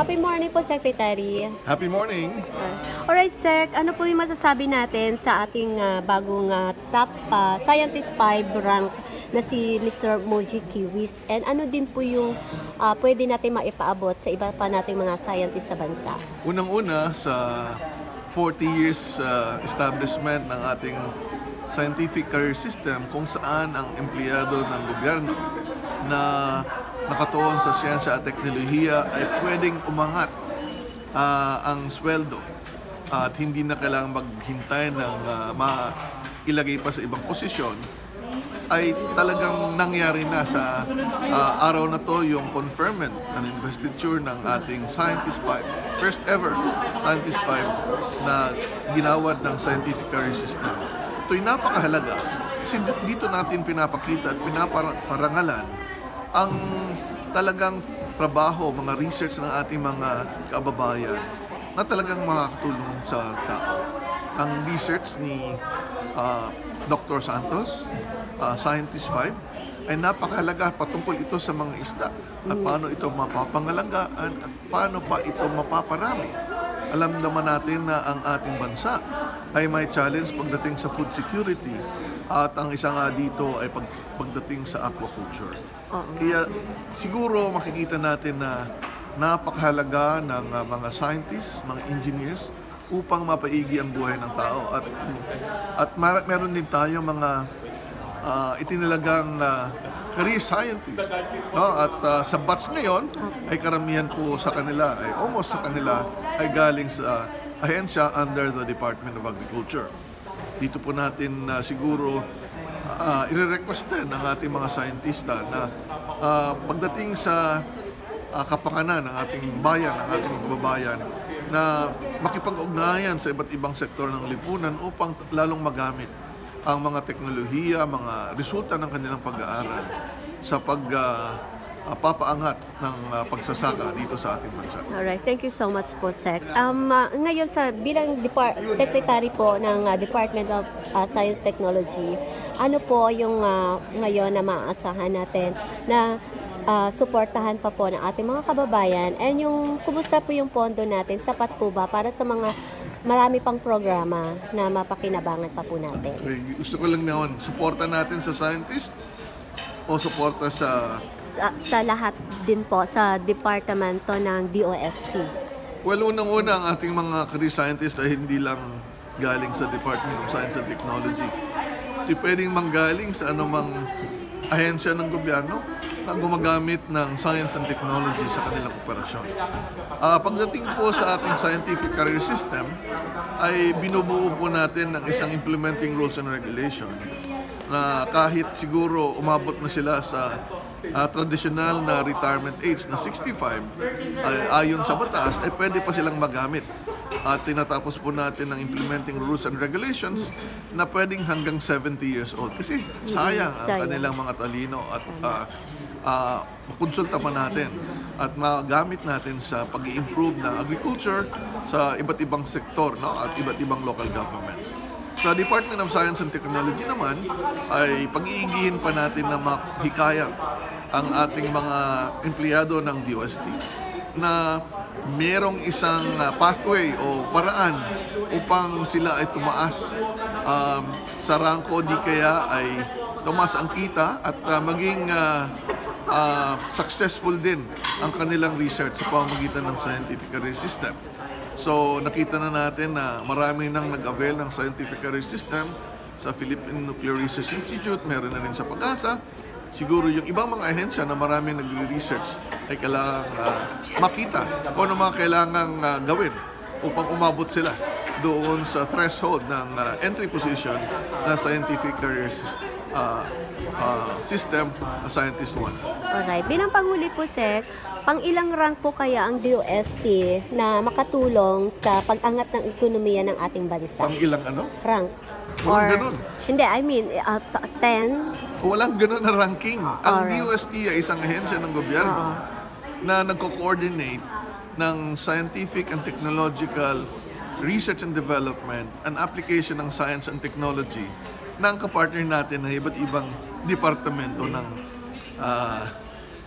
Happy morning po, Secretary. Happy morning! Alright, Sec, ano po yung masasabi natin sa ating ah, bagong ah, top ah, Scientist 5 rank na si Mr. Moji Kiwis? And ano din po yung ah, pwede natin maipaabot sa iba pa nating mga scientist sa bansa? Unang-una sa 40 years uh, establishment ng ating scientific career system kung saan ang empleyado ng gobyerno na nakatuon sa siyensya at teknolohiya ay pwedeng umangat ah, ang sweldo at hindi na kailangang maghintay ng uh, mailagay pa sa ibang posisyon ay talagang nangyari na sa ah, araw na to yung conferment ng investiture ng ating Scientist 5. First ever Scientist 5 na ginawad ng Scientific Career System. Ito'y napakahalaga kasi dito natin pinapakita at pinaparangalan ang talagang trabaho, mga research ng ating mga kababayan na talagang makakatulong sa tao. Ang research ni ah, Dr. Santos, ah, Scientist 5, ay napakahalaga patungkol ito sa mga isda at paano ito mapapangalagaan at paano pa ito mapaparami. Alam naman natin na ang ating bansa ay may challenge pagdating sa food security at ang isa nga dito ay pag, pagdating sa aquaculture. Oo. Kaya siguro makikita natin na napakahalaga ng uh, mga scientists, mga engineers upang mapaigi ang buhay ng tao at at mar- meron din tayo mga uh, itinalagang uh, career scientist no at uh, sa batch ngayon ay karamihan po sa kanila ay almost sa kanila ay galing sa ahensya under the Department of Agriculture dito po natin uh, siguro uh, i-request din ng ating mga scientista na uh, pagdating sa uh, kapakanan ng ating bayan, ng ating kababayan, na makipag-ugnayan sa iba't ibang sektor ng lipunan upang lalong magamit ang mga teknolohiya, mga resulta ng kanilang pag-aaral sa pag uh, uh, papaangat ng uh, pagsasaka dito sa ating bansa. Alright, thank you so much po, Sec. Um, ah, ngayon sa bilang depart- secretary po ng ah, Department of ah, Science Technology, ano po yung ah, ngayon na maaasahan natin na ah, suportahan pa po ng ating mga kababayan and yung kumusta po yung pondo natin, sapat po ba para sa mga marami pang programa na mapakinabangan pa po natin? Okay, gusto ko lang naman, suporta natin sa scientist o suporta sa Sa, sa lahat din po sa departamento ng DOST. Well, unang-una ang ating mga career scientists ay hindi lang galing sa Department of Science and Technology. Hindi pwedeng manggaling sa anumang ahensya ng gobyerno na gumagamit ng science and technology sa kanilang operasyon. Ah, pagdating po sa ating scientific career system, ay binubuo po natin ng isang implementing rules and regulation na kahit siguro umabot na sila sa ah, traditional na retirement age na 65 ay ayon sa batas ay pwede pa silang magamit. At tinatapos po natin ng implementing rules and regulations na pwedeng hanggang 70 years old. Kasi sayang ang kanilang mga talino at ah, ah, makonsulta pa natin at magamit natin sa pag improve ng agriculture sa iba't ibang sektor no? At iba't ibang local government. Sa Department of Science and Technology naman, ay pag-iigihin pa natin na mahikayat ang ating mga empleyado ng DOST na merong isang uh, pathway o paraan upang sila ay tumaas um, sa rangko di kaya ay tumaas ang kita at uh, maging uh, uh, successful din ang kanilang research sa pamamagitan ng scientific system. So nakita na natin na marami nang nag-avail ng scientific system sa Philippine Nuclear Research Institute, meron na rin sa Pag-asa. Siguro yung ibang mga ahensya na marami nagre-research ay kailangan ah, makita kung ano mga kailangan gawin upang umabot sila doon sa threshold ng ah, entry position na scientific careers ah, ah, system ah, scientist 1. Alright, bilang panghuli po, Sec, pang ilang rank po kaya ang DOST na makatulong sa pag-angat ng ekonomiya ng ating bansa? Pang ilang ano? rank? Walang ganun. Hindi, I mean, uh, t- 10? Walang ganun na ranking. Ang Alright. DOST ay isang ahensya ng gobyerno na nagko-coordinate ng scientific and technological research and development and application ng science and technology ng kapartner natin na iba't ibang departamento ng ah,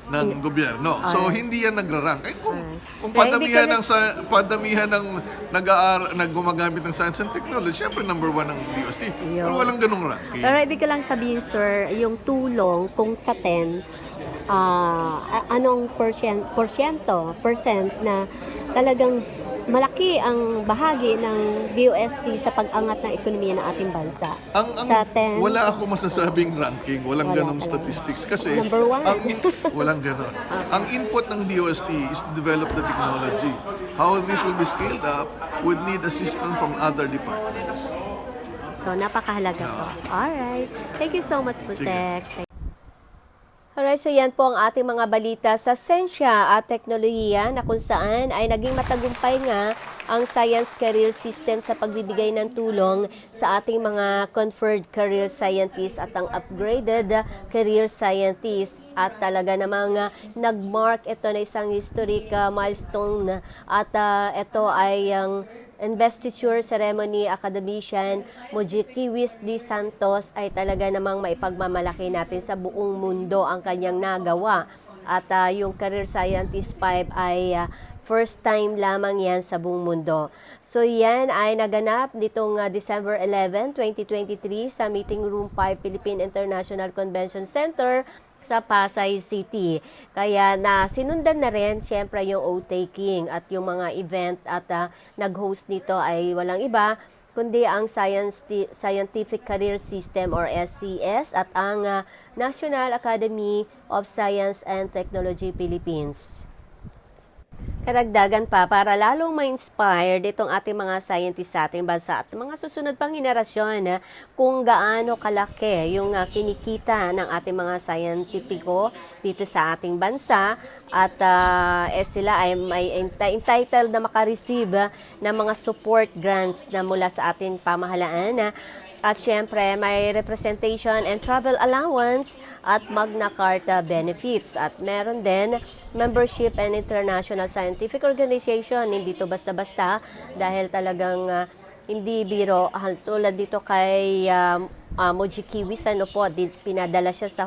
ng gobyerno. So hindi yan nagra-rank. Eh, kung, kung Kaya padamihan hindi ka ng sa padamihan ng nag-aaral naggumagamit ng science and technology, syempre number one ng DOST. Pero Yun. walang ganung ranking. Pero ibig ko lang sabihin, sir, yung tulong kung sa 10, ah, a- anong percent, porsyento, percent na talagang malaki ang bahagi ng DOST sa pag-angat ng ekonomiya ng ating bansa. Ang, ang Sa 10, wala ako masasabing ranking, walang Wala ganong statistics kasi Number one. ang walang ganon. Ang input ng DOST is to develop the technology. How this will be scaled up would need assistance from other departments. So, napakahalaga po. Alright. Thank you so much. Sec. Alright, so yan po ang ating mga balita sa sensya at teknolohiya na kung saan ay naging matagumpay nga ang science career system sa pagbibigay ng tulong sa ating mga conferred career scientists at ang upgraded career scientists. At talaga namang uh, nag-mark ito na isang historic uh, milestone. At uh, ito ay ang investiture ceremony academician Mojikiwis D. Santos ay talaga namang maipagmamalaki natin sa buong mundo ang kanyang nagawa. At ah, yung Career Scientist 5 ay ah, first time lamang yan sa buong mundo. So yan ay naganap nitong ah, December 11, 2023 sa Meeting Room 5 Philippine International Convention Center sa Pasay City. Kaya na sinundan na rin siyempre yung oath-taking at yung mga event at ah, nag-host nito ay walang iba kundi ang Science Scientific Career System or SCS at ang ah, National Academy of Science and Technology Philippines. Karagdagan pa para lalong ma-inspire itong ating mga scientists sa ating bansa at mga susunod pang henerasyon na kung gaano kalaki yung ah, kinikita ng ating mga scientifico dito sa ating bansa. At ah, eh, sila ay may ent- entitled na makareceive ah, ng mga support grants na mula sa ating pamahalaan ah, at syempre, may representation and travel allowance at Magna Carta benefits. At meron din membership and international scientific organization. Hindi to basta-basta dahil talagang ah, hindi biro. Ah, Tulad dito kay um, uh, Moji Kiwis, ano po, di, pinadala siya sa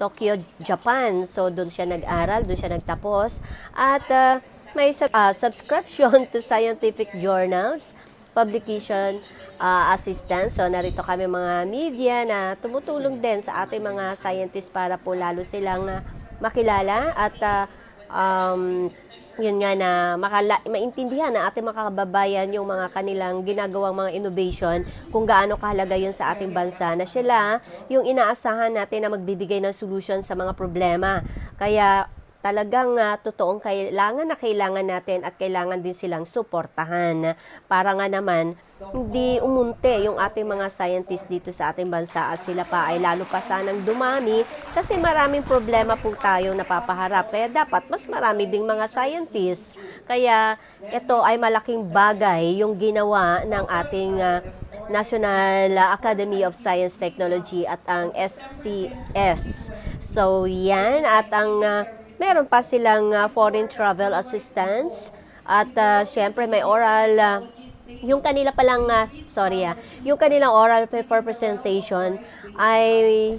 Tokyo, Japan. So, doon siya nag-aral, doon siya nagtapos. At ah, may ah, subscription to scientific journals publication uh, assistance. So, narito kami mga media na tumutulong din sa ating mga scientists para po lalo silang makilala at uh, um, yun nga na makala, maintindihan na ating mga kababayan yung mga kanilang ginagawang mga innovation kung gaano kahalaga yun sa ating bansa na sila yung inaasahan natin na magbibigay ng solution sa mga problema. Kaya talagang ah, totoong kailangan na kailangan natin at kailangan din silang suportahan. Para nga naman hindi umunti yung ating mga scientists dito sa ating bansa at sila pa ay lalo pa sanang dumami kasi maraming problema po tayong napapaharap. Kaya dapat mas marami ding mga scientists. Kaya ito ay malaking bagay yung ginawa ng ating ah, National Academy of Science Technology at ang SCS. So yan at ang ah, meron pa silang ah, foreign travel assistance at ah, syempre may oral ah, yung kanila palang ah, sorry ah, yung kanilang oral paper presentation ay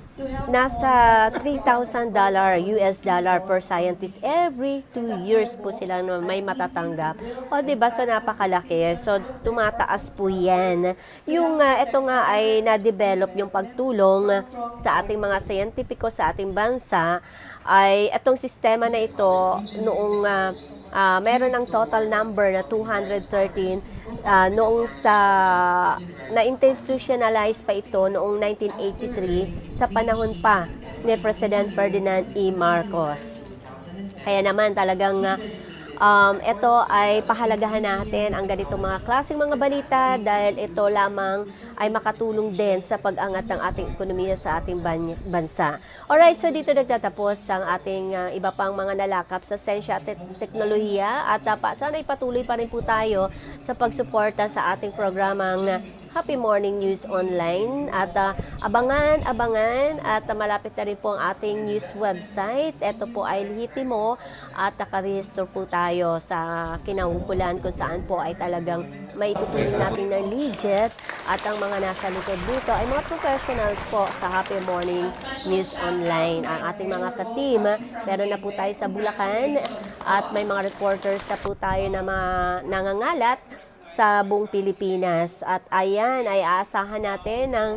nasa $3,000 US dollar per scientist every two years po sila may matatanggap. O di ba so napakalaki. So tumataas po 'yan. Yung ah, ito nga ay na-develop yung pagtulong sa ating mga scientifico sa ating bansa ay itong sistema na ito noong ah, ah, meron ng total number na 213 ah, noong sa na-institutionalize pa ito noong 1983 sa panahon pa ni President Ferdinand E. Marcos. Kaya naman talagang ah, um, ito ay pahalagahan natin ang ganitong mga klaseng mga balita dahil ito lamang ay makatulong din sa pag-angat ng ating ekonomiya sa ating ban- bansa. Alright, so dito nagtatapos ang ating ah, iba pang mga nalakap sa sensya at tek- teknolohiya at uh, pa, sana ipatuloy pa rin po tayo sa pagsuporta sa ating programang Happy Morning News Online. At ah, abangan, abangan. At ah, malapit na rin po ang ating news website. Ito po ay Lihitimo at nakarehistro po tayo sa kinaukulan kung saan po ay talagang may tutuloy natin na legit. At ang mga nasa likod dito ay mga professionals po sa Happy Morning News Online. Ang ating mga ka-team, meron na po tayo sa Bulacan. At may mga reporters na po tayo na mga nangangalat sa buong Pilipinas. At ayan, ay aasahan natin ang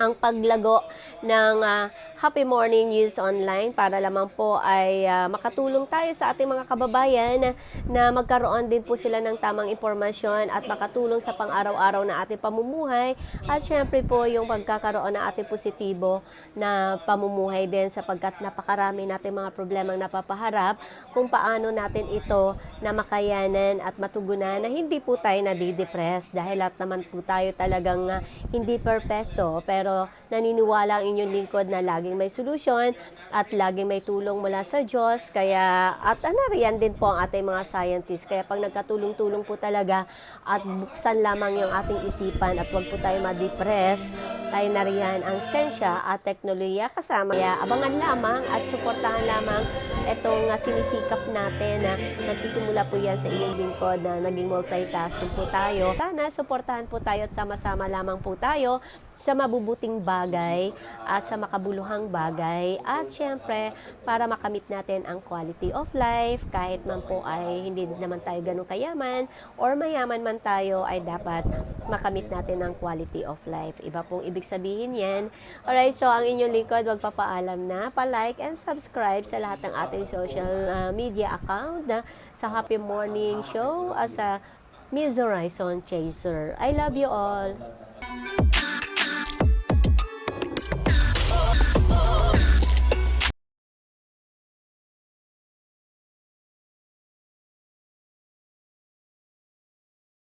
ang paglago ng ah, Happy Morning News Online para lamang po ay ah, makatulong tayo sa ating mga kababayan na magkaroon din po sila ng tamang impormasyon at makatulong sa pang-araw-araw na ating pamumuhay. At syempre po yung pagkakaroon ng ating positibo na pamumuhay din sapagkat napakarami nating mga problemang napapaharap kung paano natin ito na makayanan at matugunan na hindi po tayo nadidepress. Dahil lahat naman po tayo talagang ah, hindi perfecto pero naniniwala ang inyong lingkod na laging may solusyon at laging may tulong mula sa Diyos. Kaya at ano riyan din po ang ating mga scientists. Kaya pag nagkatulong-tulong po talaga at buksan lamang yung ating isipan at wag po tayo ma-depress ay nariyan ang sensya at teknolohiya kasama. Kaya abangan lamang at suportahan lamang itong uh, sinisikap natin na nagsisimula po yan sa inyong lingkod na naging multitasking po tayo. Sana suportahan po tayo at sama-sama lamang po tayo sa mabubuting bagay at sa makabuluhang bagay at syempre para makamit natin ang quality of life kahit man po ay hindi naman tayo ganun kayaman or mayaman man tayo ay dapat makamit natin ang quality of life. Iba pong ibig sabihin yan. Alright, so ang inyong lingkod magpapaalam na pa-like and subscribe sa lahat ng ating social uh, media account na sa Happy Morning Show as sa Miss Horizon Chaser. I love you all.